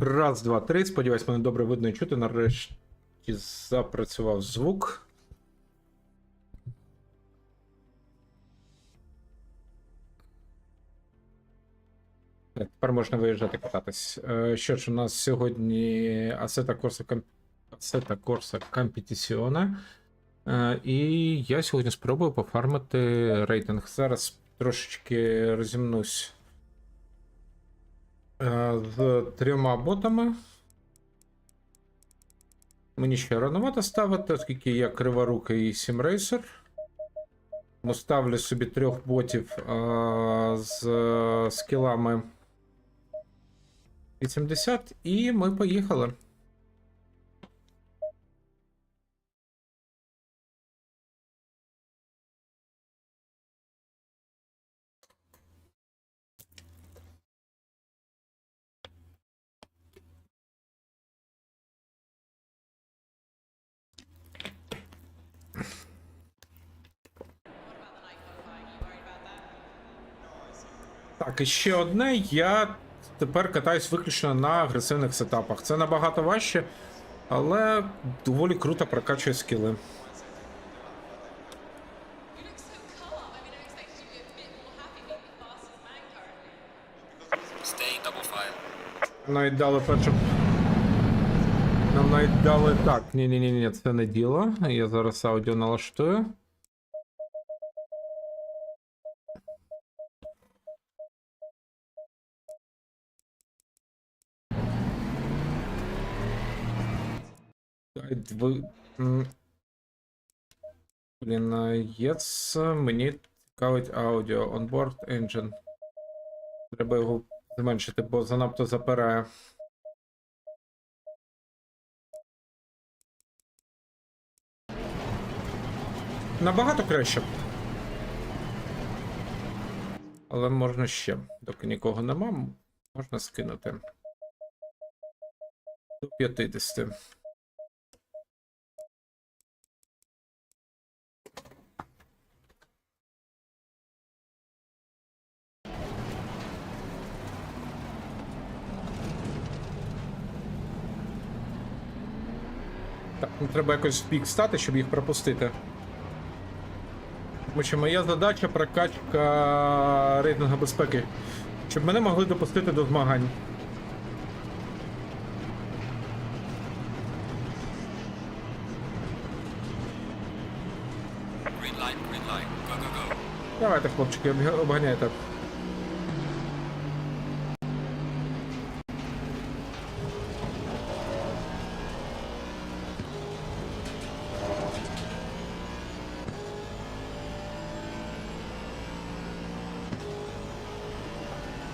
Раз, два, три. Сподіваюсь, мене добре видно і чути. Нарешті запрацював звук. Тепер можна виїжджати кататись. Е, Що ж, у нас сьогодні Corsa, Comp- Assetto Corsa Е, І я сьогодні спробую пофармити рейтинг. Зараз трошечки розімнусь з трьома ботами. Мені ще рановато ставити, оскільки я криворукий сімрейсер. Тому ставлю собі трьох ботів а, з е, скілами 80, і ми поїхали. Так, і ще одне. Я тепер катаюсь виключно на агресивних сетапах. Це набагато важче, але доволі круто прокачує скіли. Навіть дали першу. Нам навіть дали так. Ні, ні, ні, ні, це не діло. Я зараз аудіо налаштую. М. Блін, єс, мені цікавить аудіо. Onboard engine. Треба його зменшити, бо занадто запирає. Набагато краще. Але можна ще. Доки нікого нема, можна скинути. До 50. Треба якось в бік стати, щоб їх пропустити. Тому що моя задача прокачка рейтингу безпеки. Щоб мене могли допустити до змагань. Green light, green light. Go, go, go. Давайте, хлопчики, обганяйте.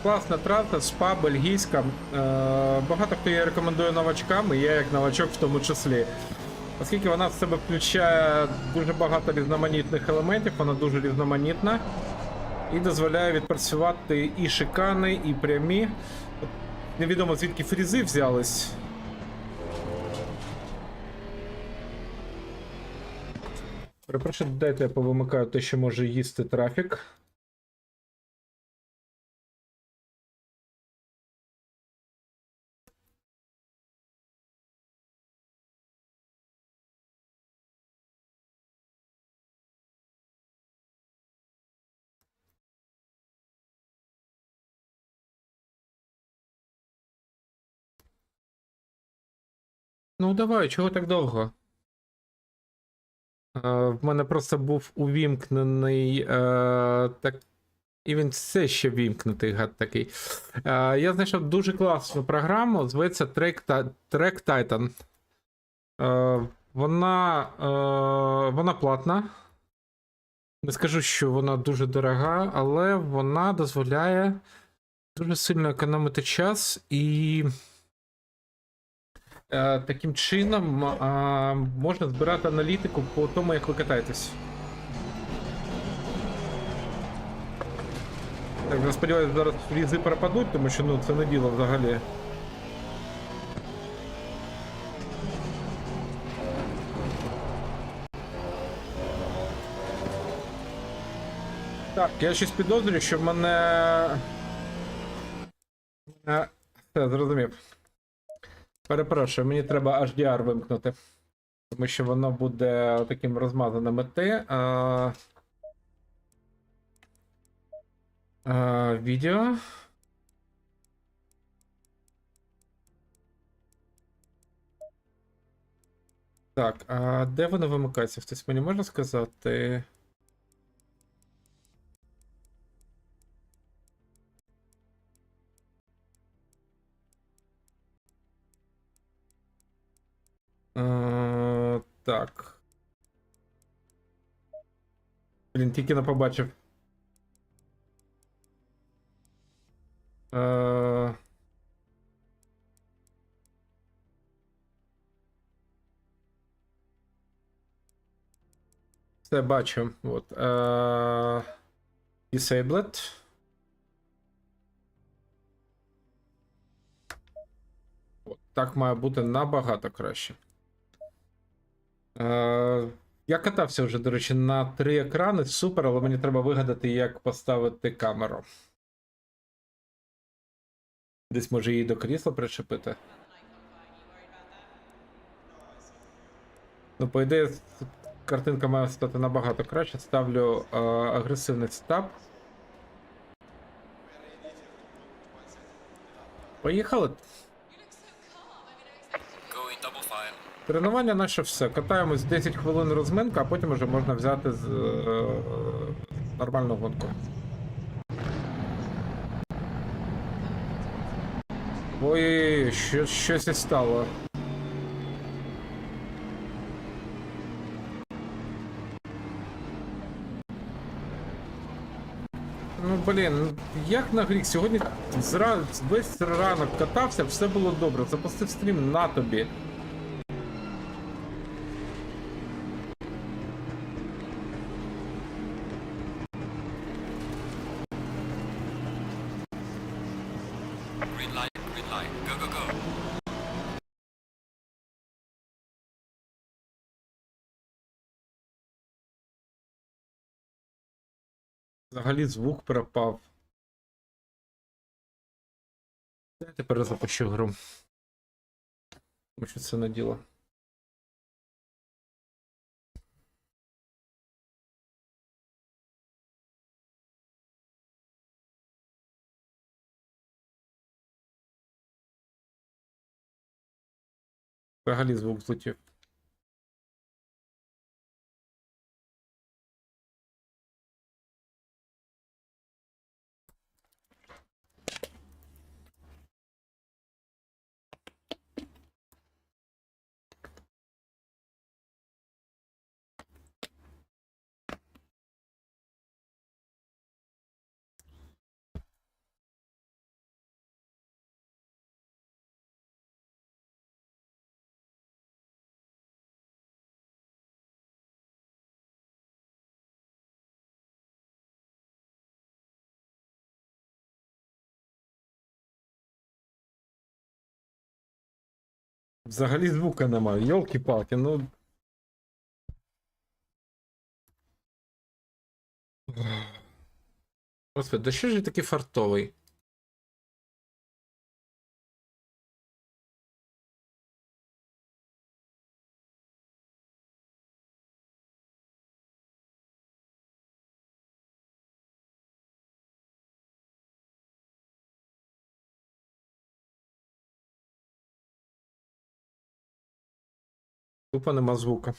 Класна траса, спа, бельгійська. Е, багато хто її рекомендує новачкам, і я як новачок в тому числі. Оскільки вона в себе включає дуже багато різноманітних елементів, вона дуже різноманітна і дозволяє відпрацювати і шикани, і прямі. Невідомо звідки фрізи взялись. Перепрошую, дайте я повимикаю те, що може їсти трафік. Ну давай, чого так довго? В мене просто був увімкнений. е, Так, і він все ще вімкнутий, гад такий. Е, Я знайшов дуже класну програму, зветься Track, Track Titan. Е, Вона, е, вона платна. Не скажу, що вона дуже дорога, але вона дозволяє дуже сильно економити час і. Е, Таким чином а, можна збирати аналітику по тому, як ви катаєтесь. Так, я сподіваюся, зараз фрізи пропадуть, тому що ну, це не діло взагалі. Так, я щось підозрюю, що в мене. Е, Все, зрозумів. Перепрошую, мені треба HDR вимкнути. Тому що воно буде таким розмазаним іти. А... А, відео. Так, а де воно вимикається? Хтось мені може сказати? Так. Блін, тільки не побачив. Е, Все бачу. От. Е, Disabled. От, так має бути набагато краще. Е, я катався вже, до речі, на три екрани. Супер, але мені треба вигадати, як поставити камеру. Десь може її до крісла причепити. Ну, по ідеї, картинка має стати набагато краще. Ставлю е, агресивний стаб. Поїхали. Тренування наше все. Катаємось 10 хвилин розминка, а потім вже можна взяти з е, нормальну гонку. Ой, що, щось і стало. Ну, блін, як на гріх? Сьогодні зра... весь ранок катався, все було добре. Запустив стрім на тобі. Green light, green light. Go, go, go. Взагалі звук пропав. Я тепер запущу гру. Тому що це не діло. Взагалі звук злетів. Взагалі звука немає. Йолки-палки, ну. Господи, да що ж він такий фартовий? Тупо нема звука.